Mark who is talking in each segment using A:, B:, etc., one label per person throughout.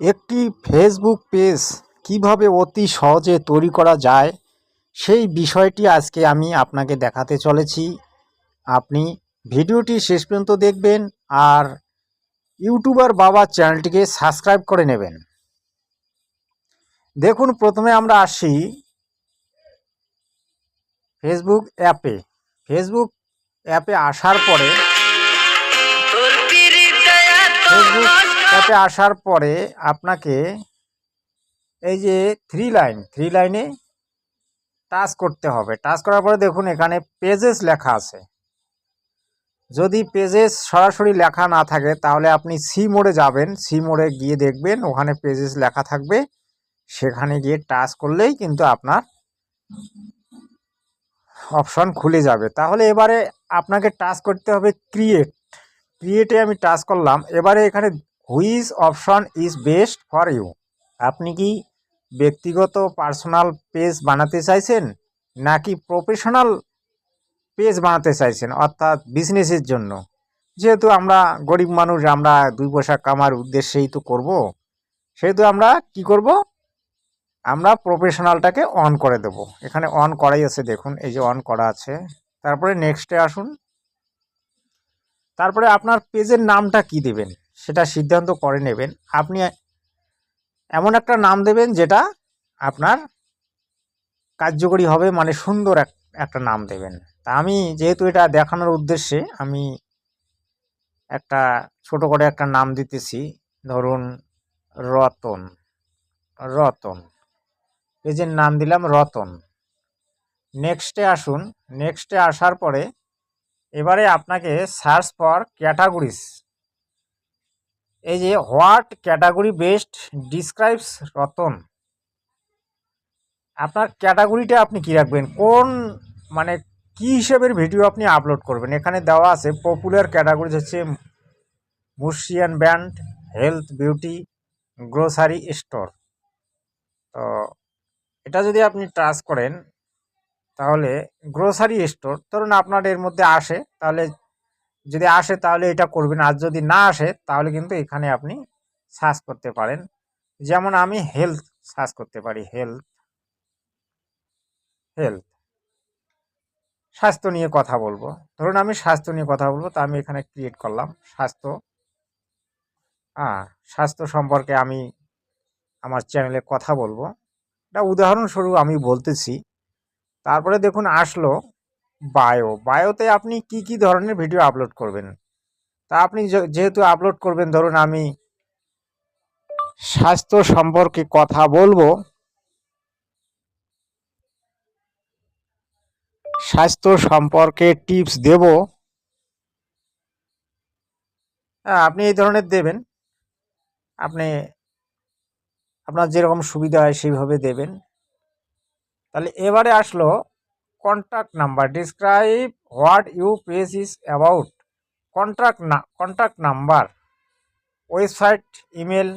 A: একটি Facebook page কীভাবে অতি সহজে তৈরি করা যায় সেই বিষয়টি আজকে আমি আপনাকে দেখাতে চলেছি। আপনি ভিডিওটি শেষ পর্যন্ত দেখবেন আর ইউটিউবার বাবা চ্যানেলটিকে সাবস্ক্রাইব করে নেবেন। দেখুন প্রথমে আমরা আসি ফেসবুক অ্যাপে ফেসবুক অ্যাপে আসার পরে ফেসবুক অ্যাপে আসার পরে আপনাকে এই যে থ্রি লাইন থ্রি লাইনে টাচ করতে হবে। টাচ করার পরে দেখুন, এখানে পেজেস লেখা আছে। যদি পেজেস সরাসরি লেখা না থাকে, তাহলে আপনি সি মোড়ে যাবেন। সি মোড়ে গিয়ে দেখবেন, ওখানে পেজেস লেখা থাকবে। সেখানে গিয়ে টাচ করলেই কিন্তু আপনার অপশন খুলে যাবে। তাহলে এবারে আপনাকে টাচ করতে হবে ক্রিয়েট ক্রিয়েটে আমি টাচ করলাম। এবারে এখানে which option is best for you. আপনি কি ব্যক্তিগত পার্সোনাল পেজ বানাতে চাইছেন নাকি প্রফেশনাল পেজ বানাতে চাইছেন, অর্থাৎ বিজনেসের জন্য? যেহেতু আমরা গরিব মানুষ, আমরা দুই পয়সা কামার উদ্দেশ্যেই তো করব। সেহেতু আমরা কি করব? আমরা প্রফেশনালটাকে অন করে দেব। এখানে অন করাই আছে, দেখুন, এই যে অন করা আছে। তারপরে নেক্সটে আসুন। তারপরে আপনার পেজের নামটা কি দেবেন? সেটা সিদ্ধান্ত করে নেবেন। আপনি এমন একটা নাম দেবেন যেটা আপনার কার্যকরী হবে মানে সুন্দর এক একটা নাম দেবেন। তা আমি যেহেতু এটা দেখানোর উদ্দেশ্যে আমি একটা ছোট করে একটা নাম দিতেছি, ধরুন রতন রতন। পেজের নাম দিলাম রতন। নেক্সটে আসুন। নেক্সটে আসার পরে এবারে আপনাকে সার্চ ফর ক্যাটাগরিজ এই যে হোয়াট ক্যাটাগরি বেস্ট ডিসক্রাইবস রতন? আপনার ক্যাটাগরিটা আপনি কি রাখবেন? কোন মানে কি হিসেবের ভিডিও আপনি আপলোড করবেন? এখানে দেওয়া আছে পপুলার ক্যাটাগরি হচ্ছে musician band, health, beauty, grocery, store. তো এটা যদি আপনি টাচ করেন, তাহলে গ্রোসারি স্টোর, ধরুন আপনার এর মধ্যে আসে, তাহলে যদি আসে তাহলে এটা করবেন, আর যদি না আসে তাহলে কিন্তু এখানে আপনি সার্চ করতে পারেন। যেমন আমি হেলথ সার্চ করতে পারি হেলথ হেলথ স্বাস্থ্য নিয়ে কথা বলব। ধরুন আমি স্বাস্থ্য নিয়ে কথা বলব, তা আমি এখানে ক্রিয়েট করলাম। স্বাস্থ্য হ্যাঁ স্বাস্থ্য সম্পর্কে আমি আমার চ্যানেলে কথা বলব। এটা উদাহরণস্বরূপ আমি বলতেছি। তারপরে দেখুন আসলো বায়ো বায়োতে আপনি কি কি ধরনের ভিডিও আপলোড করবেন? তা আপনি যেহেতু আপলোড করবেন, ধরুন আমি স্বাস্থ্য সম্পর্কে কথা বলব। স্বাস্থ্য সম্পর্কে টিপস দেব। হ্যাঁ আপনি এই ধরনের দেবেন। আপনি আপনার যেরকম সুবিধা হয় সেইভাবে দেবেন। তাহলে এবারে আসলো contact number describe what you page is about contract না contact number website email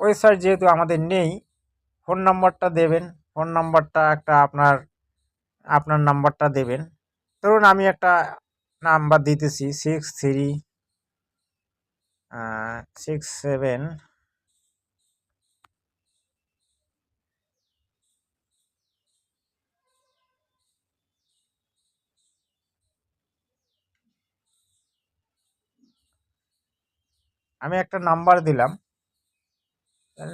A: website যেহেতু আমাদের নেই ফোন নাম্বারটা দেবেন। ফোন নাম্বারটা একটা আপনার আপনার নাম্বারটা দেবেন। ধরুন আমি একটা নাম্বার দিতেছি সিক্স থ্রি সিক্স সেভেন আমি একটা নাম্বার দিলাম।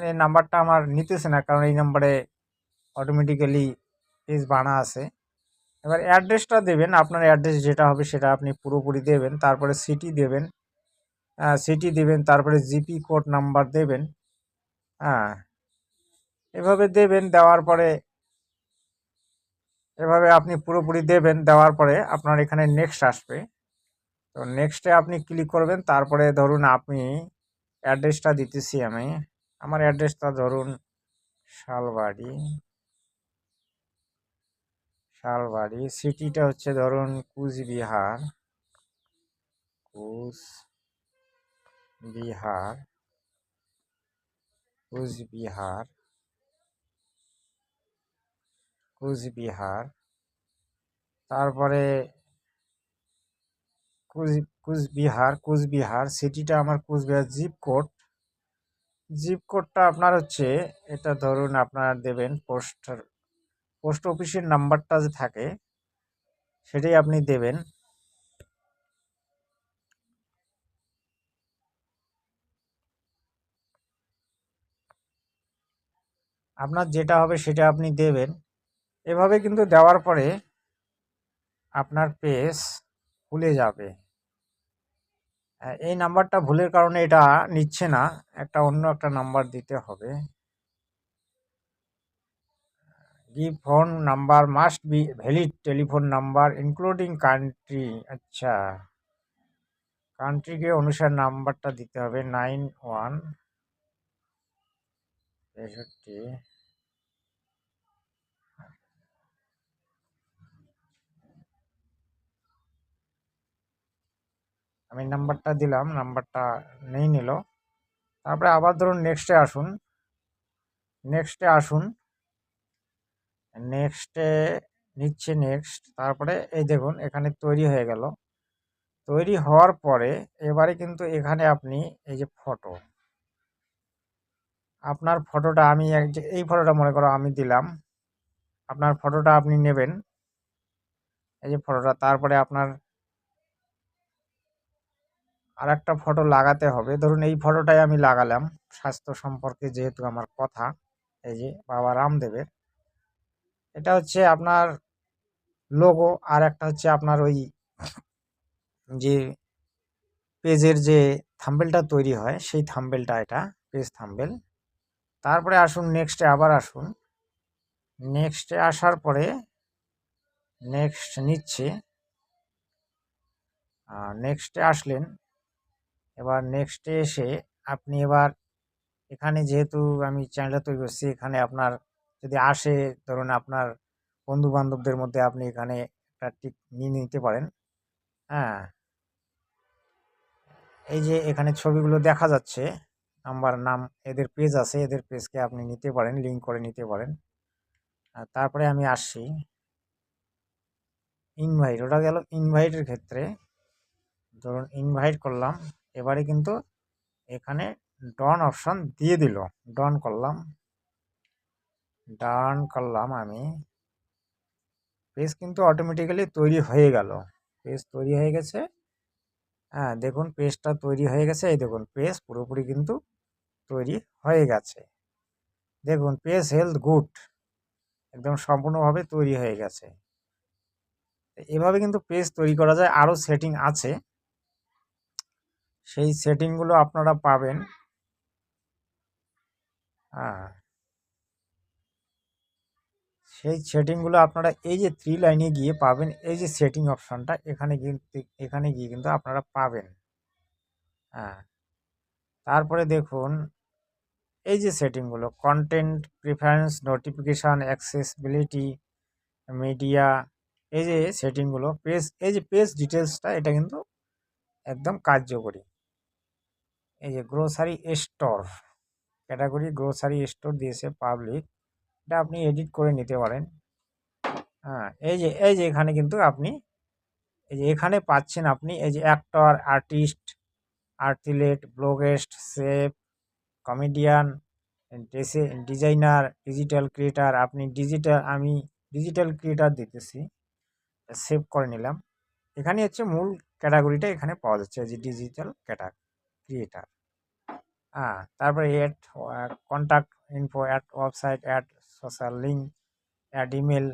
A: এই নাম্বারটা আমার নিতেছে না, কারণ এই নাম্বারে অটোমেটিক্যালি পেজ বানা আছে। এবার অ্যাড্রেসটা দেবেন, আপনার অ্যাড্রেস যেটা হবে সেটা আপনি পুরোপুরি দেবেন, তারপরে সিটি দেবেন সিটি দেবেন, তারপরে জিপি কোড নাম্বার দেবেন হ্যাঁ। এভাবে দেবেন, দেওয়ার পরে এভাবে আপনি পুরোপুরি দেবেন, দেওয়ার পরে আপনার এখানে নেক্সট আসবে। তো নেক্সটে আপনি ক্লিক করবেন, তারপরে ধরুন আপনি অ্যাড্রেসটা দিতেছি আমি। আমার অ্যাড্রেসটা ধরুন শালবাড়ি। শালবাড়ি সিটিটা হচ্ছে ধরুন কুচবিহার। কুচ বিহার কুচবিহার। কুচবিহার। তারপরে কুচ, কুচবিহার কুচবিহার সিটিটা আমার কুচবিহার জিপ কোড জিপ কোডটা আপনার হচ্ছে, এটা ধরুন আপনার দেবেন পোস্ট পোস্ট অফিসের নাম্বারটা যে থাকে, সেটাই আপনি দেবেন। আপনার যেটা হবে সেটা আপনি দেবেন। এভাবে কিন্তু দেওয়ার পরে আপনার পেজ খুলে যাবে। আহ, এই নাম্বারটা ভুলের কারণে এটা নিচ্ছে না। একটা অন্য একটা নাম্বার দিতে হবে। Give phone number must be valid telephone number including country আচ্ছা। কান্ট্রিকে অনুসার নাম্বারটা দিতে হবে নাইন ওয়ান তেষট্টি। আমি নাম্বারটা দিলাম, নাম্বারটা নেই নিল। তারপরে আবার ধরুন নেক্সটে আসুন। নেক্সটে আসুন। নেক্সটে নিচ্ছে নেক্সট তারপরে এই দেখুন এখানে তৈরি হয়ে গেল। তৈরি হওয়ার পরে এবারে কিন্তু এখানে আপনি এই যে ফটো আপনার ফটোটা আমি এই ফটোটা মনে করো আমি দিলাম। আপনার ফটোটা আপনি নেবেন। এই যে ফটোটা তারপরে আপনার আর একটা ফটো লাগাতে হবে। ধরুন এই ফটোটাই আমি লাগালাম, স্বাস্থ্য সম্পর্কে যেহেতু আমার কথা, এই যে বাবা রামদেবের। এটা হচ্ছে আপনার লোগো আর একটা হচ্ছে আপনার ওই যে পেজের যে থাম্বেলটা তৈরি হয়, সেই থাম্বেলটা এটা পেজ থাম্বেল তারপরে আসুন নেক্সটে আবার আসুন। নেক্সটে আসার পরে নেক্সট নিচ্ছে। নেক্সটে আসলেন। এবার নেক্সটে এসে আপনি এবার এখানে যেহেতু আমি চ্যানেলটা তৈরি করছি, এখানে আপনার যদি আসে, ধরুন আপনার বন্ধু বান্ধবদের মধ্যে আপনি এখানে একটা টিক নিয়ে নিতে পারেন। হ্যাঁ। এই যে এখানে ছবিগুলো দেখা যাচ্ছে নাম্বার নাম, এদের পেজ আছে, এদের পেজকে আপনি নিতে পারেন লিঙ্ক করে নিতে পারেন। তারপরে আমি আসছি। ইনভাইট ওটা গেল ইনভাইটের ক্ষেত্রে। ধরুন ইনভাইট করলাম। এবারে কিন্তু এখানে ডন অপশন দিয়ে দিল। ডন করলাম। ডান করলাম আমি। পেজ কিন্তু অটোমেটিক্যালি তৈরি হয়ে গেল। পেজ তৈরি হয়ে গেছে। হ্যাঁ দেখুন পেজটা তৈরি হয়ে গেছে। এই দেখুন পেজ পুরোপুরি কিন্তু তৈরি হয়ে গেছে। দেখুন পেজ হেলথ গুড একদম সম্পূর্ণভাবে তৈরি হয়ে গেছে। এভাবে কিন্তু পেজ তৈরি করা যায়। আরও সেটিং আছে। সেই সেটিংগুলো আপনারা পাবেন। হ্যাঁ। সেই সেটিংগুলো আপনারা এই যে থ্রি লাইনে গিয়ে পাবেন, এই যে সেটিং অপশানটা এখানে কিন্তু এখানে গিয়ে কিন্তু আপনারা পাবেন। হ্যাঁ। তারপরে দেখুন, এই যে সেটিংগুলো content preference notification accessibility media এই যে সেটিংগুলো পেজ এই যে পেজ ডিটেলসটা এটা কিন্তু একদম কার্যকরী। এই যে grocery store category grocery store দিয়েছে পাবলিক এটা আপনি এডিট করে নিতে পারেন। হ্যাঁ এই যে এই যে এখানে কিন্তু আপনি, এই যে এখানে পাচ্ছেন আপনি এই যে actor artist athlete blogger chef comedian designer digital creator আপনি ডিজিটাল আমি ডিজিটাল ক্রিয়েটার দিতেছি সেভ করে নিলাম। এখানে হচ্ছে মূল ক্যাটাগরিটা এখানে পাওয়া যাচ্ছে যে ডিজিটাল ক্যাটা ক্রিয়েটার হ্যাঁ তারপরে add contact info add website add social link add email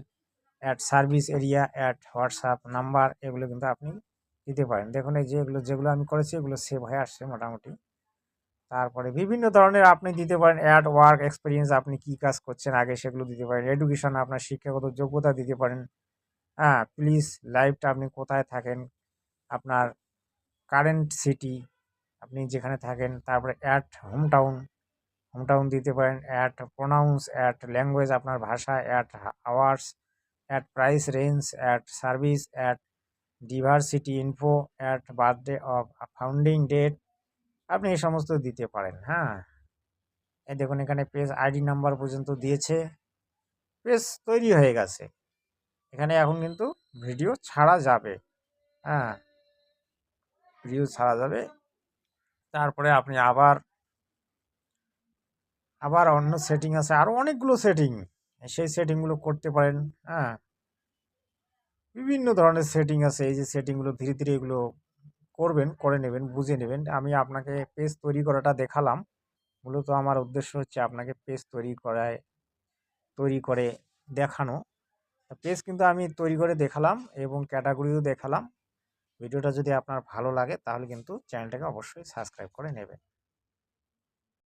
A: add service area add WhatsApp number এগুলো কিন্তু আপনি দিতে পারেন। দেখুন এই যেগুলো যেগুলো আমি করেছি, এগুলো সেভ হয়ে আসছে মোটামুটি। তারপরে বিভিন্ন ধরনের আপনি দিতে পারেন অ্যাড ওয়ার্ক এক্সপিরিয়েন্স আপনি কী কাজ করছেন আগে সেগুলো দিতে পারেন। এডুকেশন আপনার শিক্ষাগত যোগ্যতা দিতে পারেন। হ্যাঁ প্লিজ লাইভটা আপনি কোথায় থাকেন, আপনার কারেন্ট সিটি আপনি যেখানে থাকেন, তারপরে add home town home town দিতে পারেন অ্যাট প্রোনাউন্স অ্যাট ল্যাঙ্গুয়েজ আপনার ভাষা add hours add price range add service add diversity info add birthday of founding date আপনি এই সমস্ত দিতে পারেন হ্যাঁ? এই দেখুন এখানে পেজ আইডি নাম্বার পর্যন্ত দিয়েছে পেজ তৈরি হয়ে গেছে। এখানে এখন কিন্তু ভিডিও ছাড়া যাবে হ্যাঁ? ভিডিও ছাড়া যাবে তারপরে আপনি আবার আবার অন্য সেটিং আছে। আরও অনেকগুলো সেটিং সেই সেটিংগুলো করতে পারেন হ্যাঁ। বিভিন্ন ধরনের সেটিং আছে। এই যে সেটিংগুলো ধীরে ধীরে এগুলো করবেন, করে নেবেন, বুঝে নেবেন। আমি আপনাকে পেজ তৈরি করাটা দেখালাম। মূলত আমার উদ্দেশ্য হচ্ছে আপনাকে পেজ তৈরি করায়, তৈরি করে দেখানো। পেজ কিন্তু আমি তৈরি করে দেখালাম এবং ক্যাটাগরিও দেখালাম। ভিডিওটা যদি আপনার ভালো লাগে তাহলে কিন্তু চ্যানেলটাকে অবশ্যই সাবস্ক্রাইব করে নেবেন।